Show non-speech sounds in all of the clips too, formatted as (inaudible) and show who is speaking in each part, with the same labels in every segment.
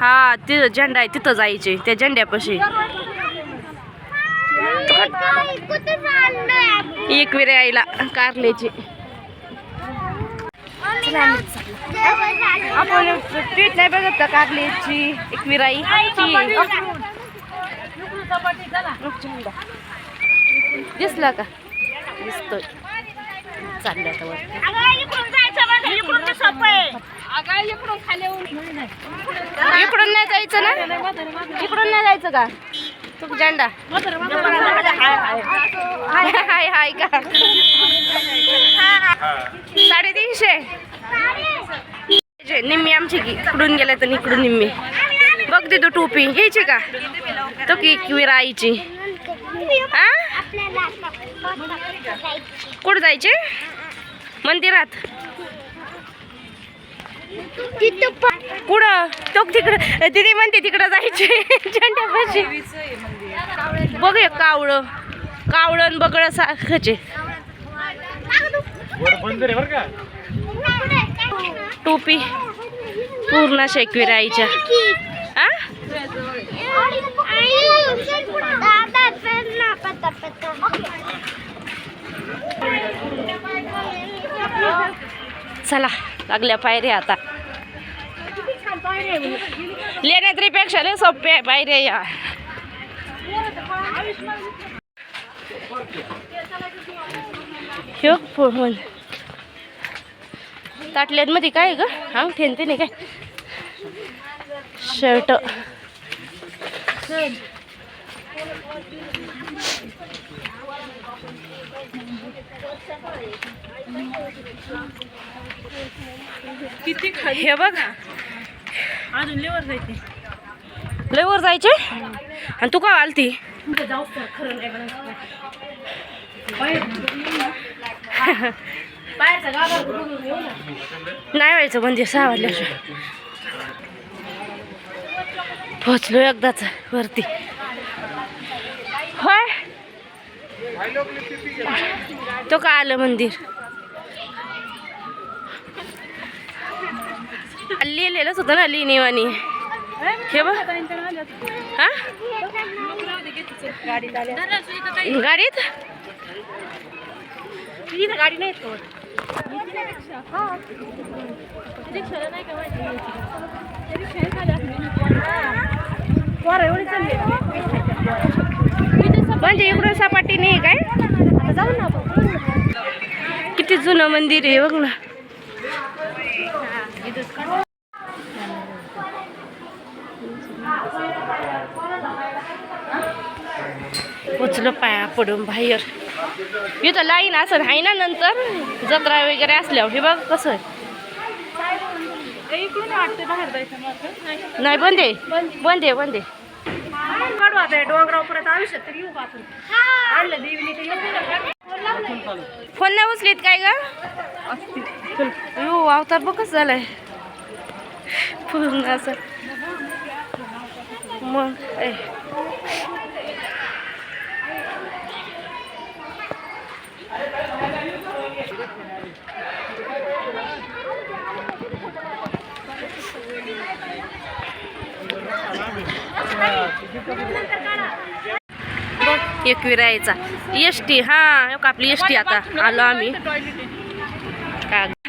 Speaker 1: हा तिथं झेंडा आहे तिथं जायचे त्या झेंड्यापाशी. एक विरे आईला कारल्याची. आपण ट्रीट नाही बघत कारल्याची एक विराई दिसला का? दिसतोय. चाललं आता वरती. इकडून नाही जायचं ना? इकडून नाही जायचं का? तू झेंडा. हाय हाय हाय का? साडेतीनशे. निम्मी आमची की इकडून गेले तर इकडून निम्मी. बघ दे तू टोपी घ्यायची का? तो की विराईची हा कुठं जायचे? मंदिरात. कुठं तो तिकडं दिदी म्हणते तिकडं जायचे. झेंड्यापाशी बघ एक कावळं. कावळं आणि बगळं सारखचे. टोपी पूर्ण शेकवीर आईच्या चला लागल्या पायऱ्या आता. लेण्यात्रीपेक्षा लय सोपे आहे पायऱ्या या ह्यो फोन हो. ताटल्यात मध्ये काय ग? हा ठेनते नाही काय? शर्ट
Speaker 2: किती
Speaker 1: हे बघ.
Speaker 2: अजून लेवर जायचे.
Speaker 1: लय वर जायचे? आणि तू का आलती?
Speaker 2: जाऊ खरं नाही (laughs)
Speaker 1: व्हायचं म्हणजे सहा वाजल्याशिवाय. पोचलो एकदाच वरती. होय? तो का आलं मंदिर? लिहिलेलंच होतं ना लिहिणीवाणी हे बघ. हा? गाडीत?
Speaker 2: गाडी नाही
Speaker 1: म्हणजे इकडून सपाटी नाही काय?
Speaker 2: जाऊ ना
Speaker 1: किती जुनं मंदिर आहे बघ ना. पोचलो पाया पडून बाहेर. इथं लाईन असं आहे ना नंतर जत्रा वगैरे असल्यावर. हे बघ कसं नाही बंद आहे. बंद आहे बंद आहे.
Speaker 2: काढू आता डोंगराव परत आयुष्यात तरी येऊ का आपण. आणलं देवीने तर येऊ
Speaker 1: फोन नाही उचलीत काय ग? अवतार बघ कसं झालाय. पूर्ण असं. मग एक विरायचा. एस टी हा का आपली एस टी आता. आलो आम्ही.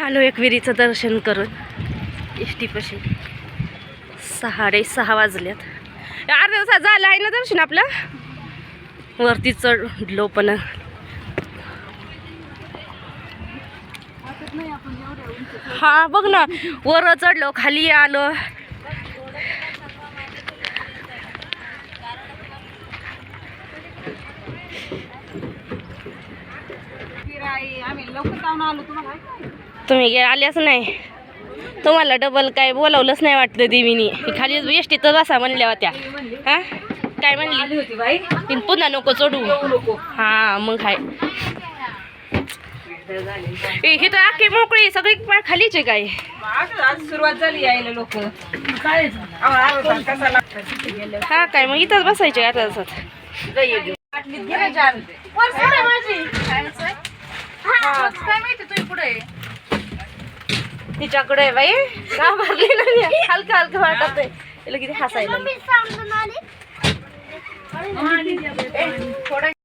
Speaker 1: आलो एकविरीचं दर्शन करून. एस साडे सहा वाजल्यात. अर्ध्या तासात झालं आहे ना दर्शन आपलं? वरती चढलो पण. हा बघ ना वर चढलो खाली आलो. तुम्ही आल्याच नाही. तुम्हाला डबल काय बोलावलंच नाही वाटतं देवीनी. खाली एसटीतच बसा म्हणल्या होत्या. हा? काय म्हणली?
Speaker 2: होती बाई.
Speaker 1: पुन्हा नको चढू. हा मग काय ए, ही तर अख्खी मोकळी सगळी पाय खालीच आहे काय?
Speaker 2: आज सुरुवात झाली यायला लोक. काय? कसा लागतं
Speaker 1: हा काय मग इथंच बसायचे आता तसंच
Speaker 2: काय? माहिती? तुम्ही पुढे
Speaker 1: तिच्याकडे बाई का मारली ना हलकं हलकं वाटत किती हसायला
Speaker 2: थोडं